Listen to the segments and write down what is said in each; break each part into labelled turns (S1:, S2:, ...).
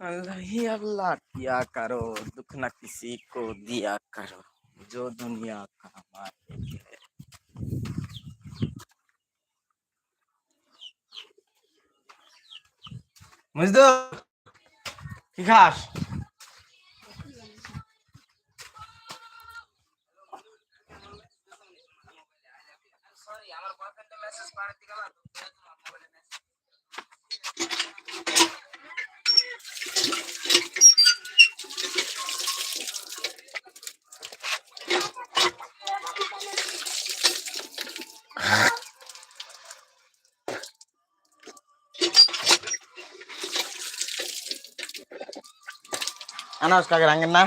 S1: अल्लाह ही अल्लाह किया करो दुख न किसी को दिया करो जो दुनिया का मालिक है মজদু কি খাস আনাস কাকে রাঙেন না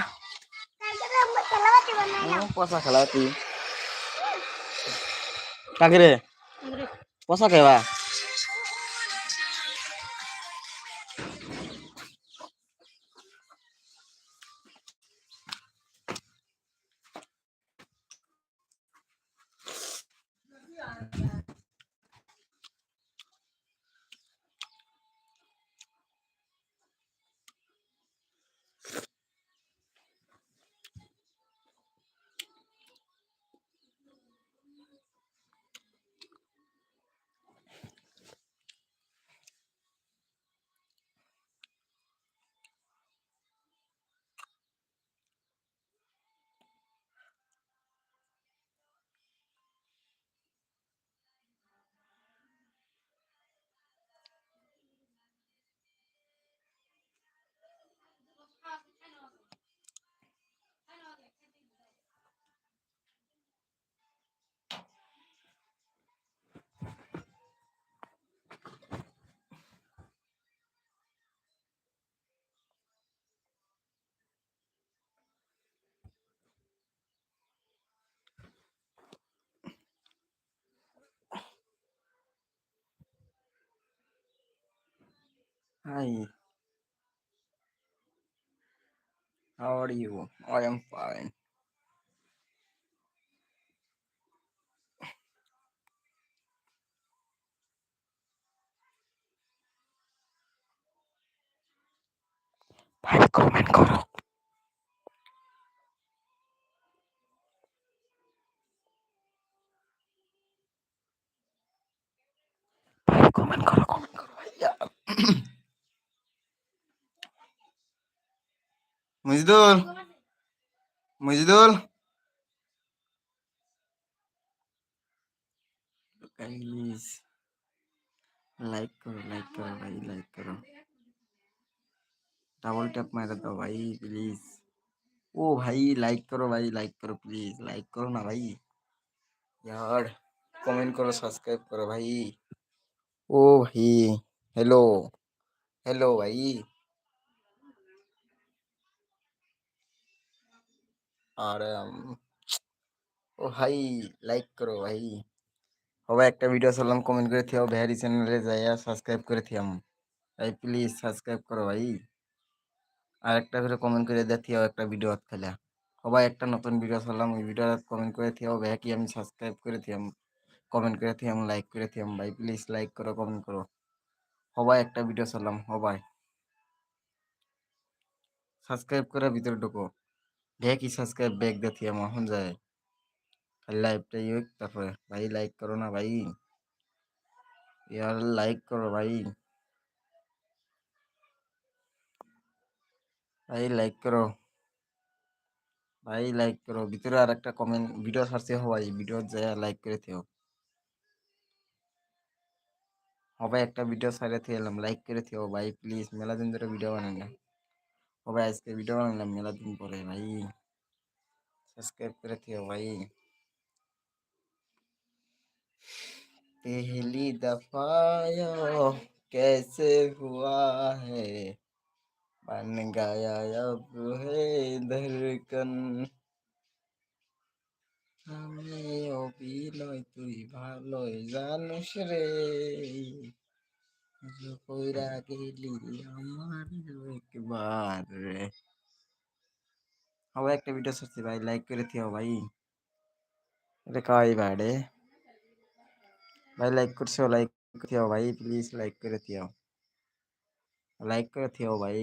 S1: হুম, পচা খেলা তুই কাকে রে পচা খেবা Hi. How are you? I am fine. ভাই কমেন্ট করো ভাই কমেন্ট করো কমেন্ট করো ভাইয়া মজিদুল মজিদুল গাইস লাইক করো লাইক করো ভাই লাইক করো डबल टैप मार दो भाई प्लीज ओ भाई लाइक करो भाई लाइक करो प्लीज लाइक करो ना भाई यार कमेंट करो सब्सक्राइब करो भाई ओ भाई हेलो हेलो भाई আর ও ভাই লাইক করো ভাই। সবাই একটা ভিডিও চালাম কমেন্ট করে থিও ভ্যারি চ্যানেলে যাইয়া সাবস্ক্রাইব করে থিয়াম। ভাই প্লিজ সাবস্ক্রাইব করো ভাই। আর একটা করে কমেন্ট করে দিয়ে থিও একটা ভিডিও খেলা সবাই একটা নতুন ভিডিও চালাম ওই ভিডিও কমেন্ট করে থিও ভাই কি আমি সাবস্ক্রাইব করে থিয়াম? কমেন্ট করে থিয়াম লাইক করে থিয়াম। ভাই প্লিজ লাইক করো কমেন্ট করো। সবাই একটা ভিডিও চালাম সবাই। সাবস্ক্রাইব করে ভিতরে ঢুকো। ব্যাক ই সাবস্ক্রাইব ব্যাক দিয়ে মহন যায়। খালি লাইভটা ইউক তারপরে ভাই লাইক করো না ভাই। ইয়ার লাইক করো ভাই। ভাই লাইক করো। ভাই লাইক করো। ভিতরে আর একটা কমেন্ট ভিডিও সারছে হয় ভিডিও যায় লাইক করে থেও। হবে একটা ভিডিও সাইডে থেকে এলাম। লাইক করে থেও। ভাই প্লিজ মেলা দিন ধরে ভিডিও বানান না। সবাই আজকে ভিডিও বানালাম মেলা দিন পরে ভাই সাবস্ক্রাইব করে থেও ভাই पहली दफा यो कैसे हुआ है बन गया अब है धड़कन আমি অভিনয় তুই ভালোই জানিস রে যে কইরা গেলি আমার একবার রে সবাই একটা ভিডিও ছাড়ছি ভাই লাইক করে থিও ভাই এটা কাই ভাড়ে ভাই লাইক করছ লাইক থিও ভাই প্লিজ লাইক করে থিও লাইক করে থিও ভাই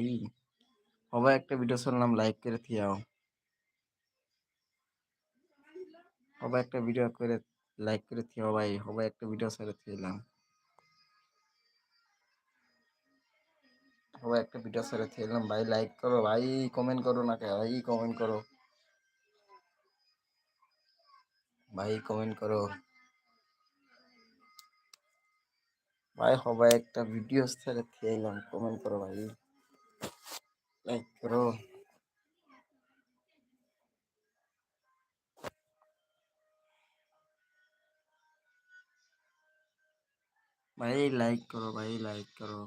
S1: সবাই একটা ভিডিও শুনলাম লাইক করে থিয়াও সবাই একটা ভিডিও করে লাইক করে থিও ভাই সবাই একটা ভিডিও ছেড়ে থিলাম সবাই একটা ভিডিও ছেড়ে থিলাম ভাই লাইক করো ভাই কমেন্ট করো না কে ভাই কমেন্ট করো ভাই কমেন্ট করো ভাই সবাই একটা ভিডিও ছেড়ে থিলাম কমেন্ট করো ভাই লাইক করো भाई लाइक करो भाई लाइक करो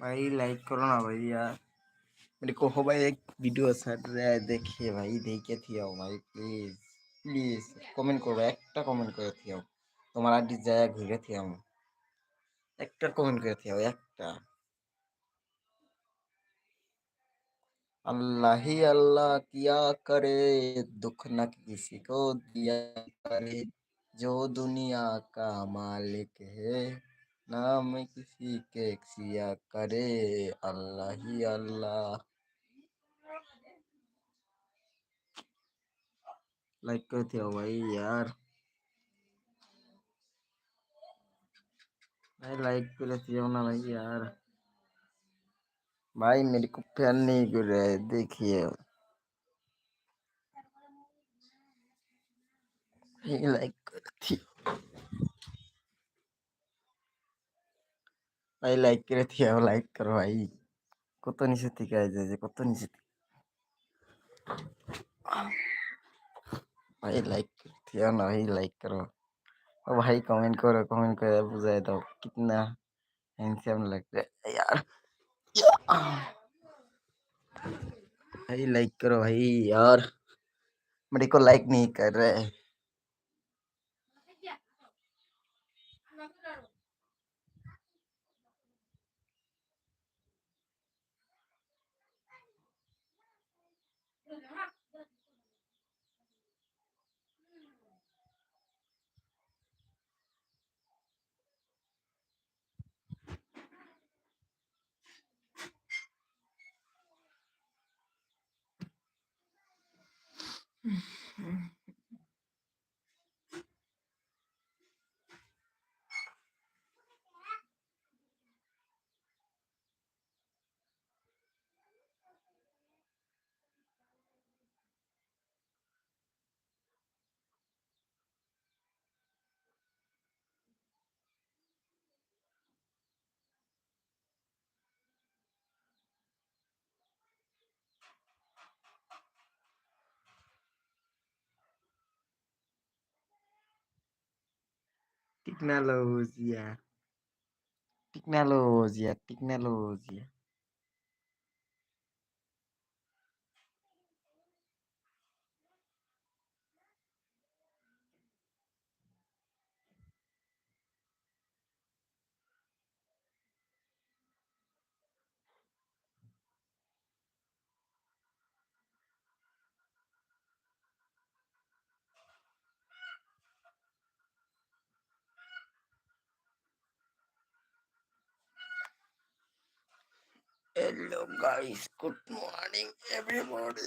S1: भाई लाइक करो ना भाई यार मेरे को हो भाई एक वीडियो सर रहा है देखिए भाई देखे थी आओ भाई प्लीज প্লিজ কমেন্ট করবো একটা কমেন্ট করে থিও তোমার আইডি যায় ঘুরে থিয়াম একটা কমেন্ট করে থিও একটা अल्लाह ही अल्लाह किया करे दुख न किसी को दिया करे जो दुनिया का मालिक है नाम किसी के सिया करे अल्लाह ही अल्लाह लाइक करते हो भाई यार भाई लाइक करते हो ना भाई यार भाई मेरे को फ़ैन नहीं कर रहा है देखिए लाइक करती ভাই লাইক করে থিয়াও লাইক করো ভাই কত নিচে থেকে আই যায় যে কত নিচে থেকে भाई लाइक थी ना भाई लाइक करो ओ भाई कमेंट करो कमेंट कर बुझाए दो कितना हैंडसम लग रहा है यार भाई लाइक करो भाई यार मेरे को लाइक नहीं कर रहे Mm. Tecnologia. Tecnologia, tecnologia. Hello guys good morning everybody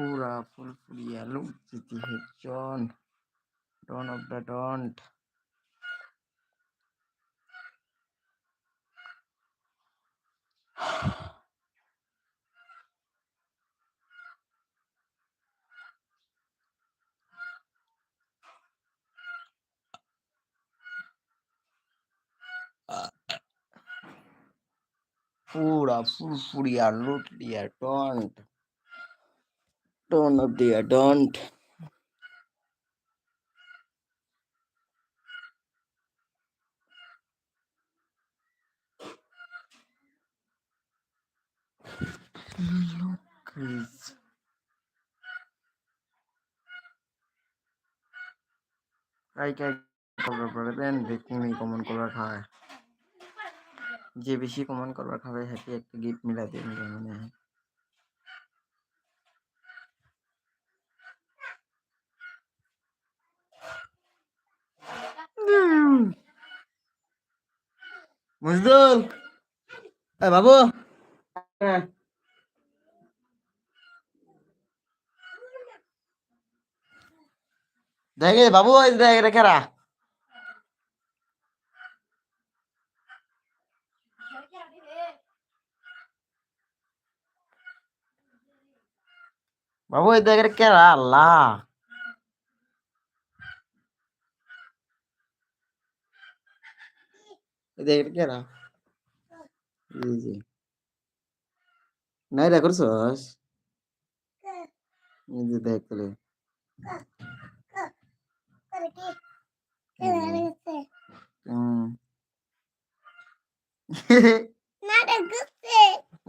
S1: পুরা ফুলফুরিয়া লুক জিতি হে জন ডন অফ দ্য ডন্ট পুরা ফুরফুরিয়া লুট দিয়া ডন্ট ডন অফ দিয়া ডন্ট Look, guys. কাই কাই কভার করে দেন দেখি নি কমন কভার খায় যে বেশি কমন কভার খাবে হ্যাপি একটা গিফট মিলা দেন মানে মজদুল এ বাবু। হ্যাঁ। দেখে বাবু দেখ রেখেরা বাবু দেখ রেখেরা আল্লাহ। দেখ রেখেরা এই যে নাই রে করছস এই যে দেখ তাহলে হুম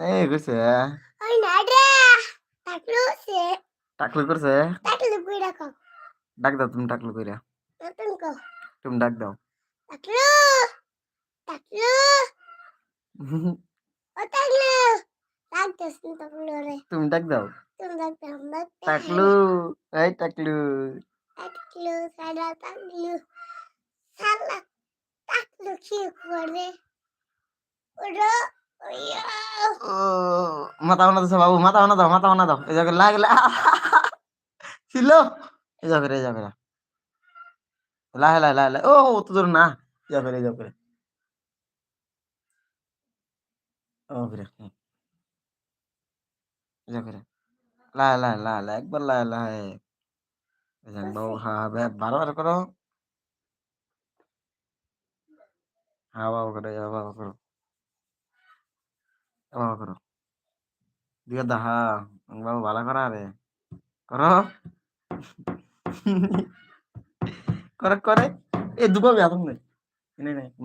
S1: এই করছে টাকলু করছে ডাক দাও তুমি টাকলু কইরা তুমি ডাক দাও তুমি ডাক দাও। টাকলু এই টাকলু। ও মাথা বানা দাও বাবু মাথা বানা দাও মাথা বানা দাও। এই জায়গায় লাগলে ছিল। এই জায়গায় এই জায়গায় লাহে লাহে লাহে লাহে ও দূর না। এই জায়গায় এই জায়গায় জায়গায় লাহে লাহে লাহে লাহে একবার লাহে এই জায়গায় হ্যাঁ বে বারবার করো হ্যাঁ বাবু করো। হ্যাঁ বাবু করো বাবু করো। দিকে দা হ্যাঁ বাবু ভালো করা রে করো। করে করে। এ দুটো বেতন নেই।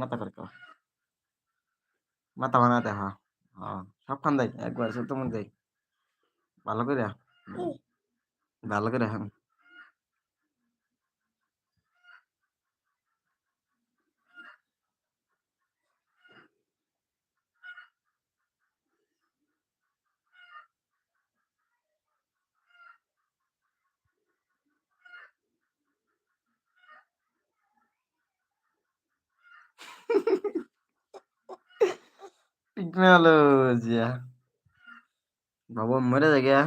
S1: মাথা করে মাথা বানাতে হ্যাঁ হ্যাঁ সব খান দেয়? একবার সব তোমার দেয়। ভালো করে ভালো করে হ্যাঁ। টেকনোলজি বাবা মরে যায়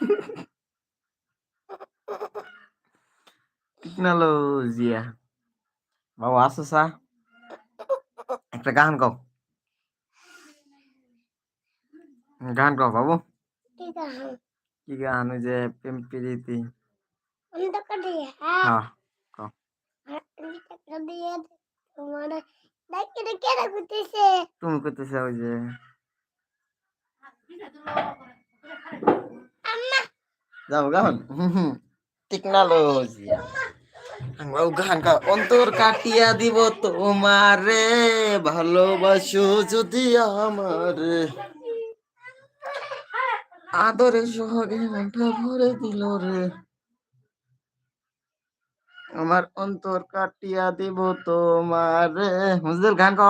S1: গিয়া টেকনোলজি বাবা আসো সা একটা গান গাও গান গাও বাবু কি গান ওই যে প্রেম প্রীতি। হ্যাঁ? তুমি করতেছে ওই যে। যাব গান টেকনোলজি গান গা অন্তর কাটিয়া দিব তোমারে ভালোবাসো যদি আমারে আদরে সোহাগে মনটা ভরে দিল রে আমার অন্তর কাটিয়া দিব তোমারে হুজুর গান ক কম-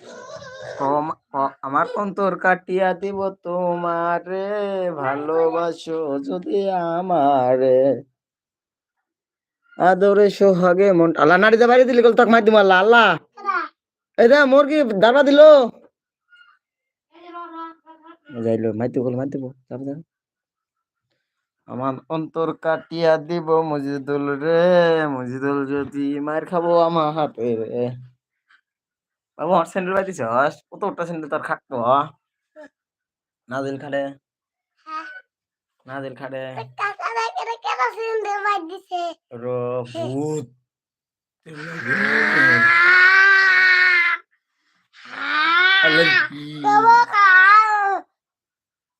S1: ক- আমার অন্তর কাটিয়া দিব তোমারে, ভালোবাসো যদি আমারে। আদরে সোহাগে মন আল্লাহ নাড়িতে বাইরে দিলি তাক মার দিম আল্লাহ আল্লাহ। এই দে মোর কি দাবা দিল। যাইলো মাইতে বল মাইতে যাবে যাবে। আমার অন্তর কাটিয়া দিব মজিদুল রে, মজিদুল যদি মার খাব আমার হাতে রে। বাবু আমার স্যান্ডেল কতটা স্যান্ডেল তোর খাটতো? নাজিল খাড়ে নাজিল খাড়ে ভূত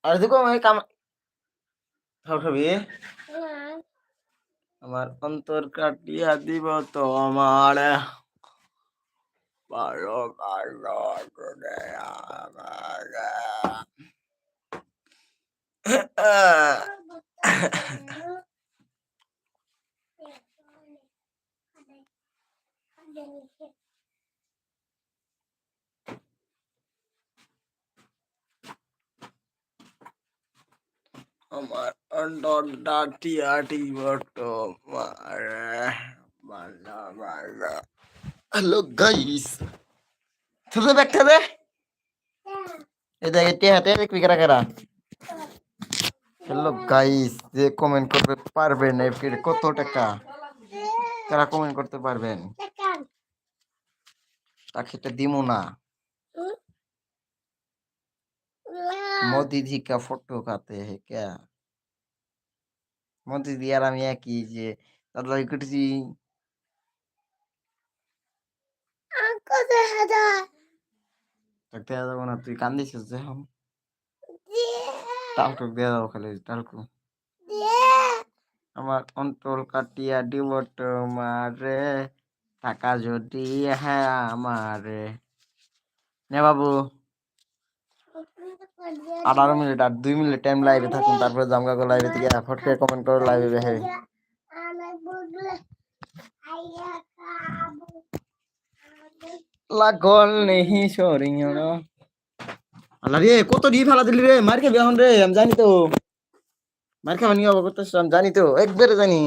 S1: আরে দেখো আমি কাম খাবি। আমার অন্তর কাটিয়া দিব তো আমার বারো বারো করে আমার আমার অন্তর ডাটিয়া দিব তো আমার বালা বালা হ্যালো গাইস তুই ব্যাগটা দে এই দেখ এটি হাতে দেখবি কারা কারা হ্যালো গাইস যে কমেন্ট করতে পারবেন এর কত টাকা কারা কমেন্ট করতে পারবেন তাকে এটা দিমু না मोदी जी का फोटो खाते हैं क्या मोदी जी আর আমি একই যে দাদা করেছি থাকতে যাব না তুই কান্দিস যে এখন টালকু দিয়ে যাব খালি টালকু আমার অন্তর কাটিয়া দিব তোমারে টাকা যদি হ্যাঁ আমারে। নে বাবু। আঠারো মিনিট আর দুই মিনিট টাইম লাইভে থাকুন তারপরে জামগা লাইভে থেকে ফটকে কমেন্ট করে লাইভে La colne hisorinho, no? আল্লাহ রে কত ডি ফেলা দিলি রে মার খাবি এখন রে আমি জানি তো মার খাবানি কত আমি জানি তো একবারে জানি